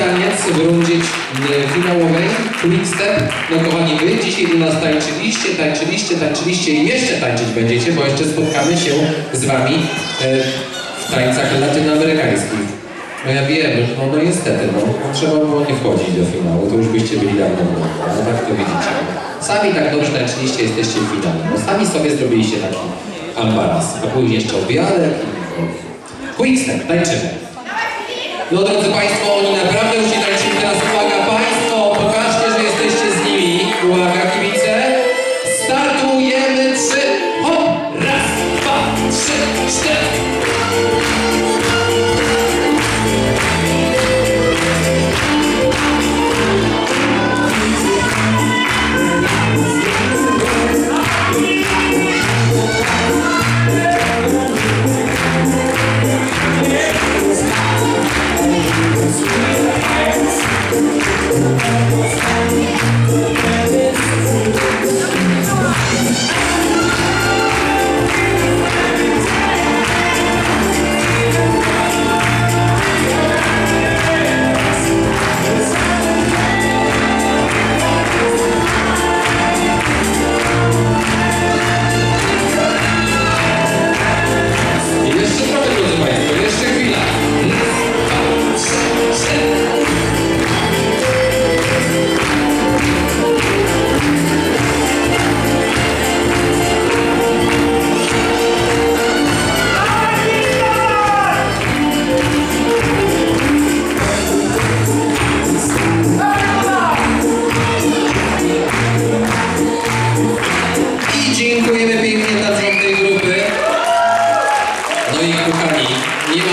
w rundzie e, finałowej Quick Step. No kochani, wy dzisiaj do nas tańczyliście, tańczyliście, tańczyliście i jeszcze tańczyć będziecie, bo jeszcze spotkamy się z wami e, w tańcach latynoamerykańskich. No ja wiem, no, no niestety, no, trzeba było nie wchodzić do finału, to już byście byli dawno no tak to widzicie. Sami tak dobrze tańczyliście, jesteście w finale. No sami sobie zrobiliście taki ambaras, a później jeszcze obiadek i... Quick Step, tańczymy. No drodzy Państwo, oni naprawdę już I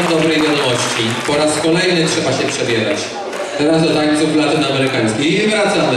dobrej wiadomości. Po raz kolejny trzeba się przebierać. Teraz do tańców latynoamerykańskich i wracamy.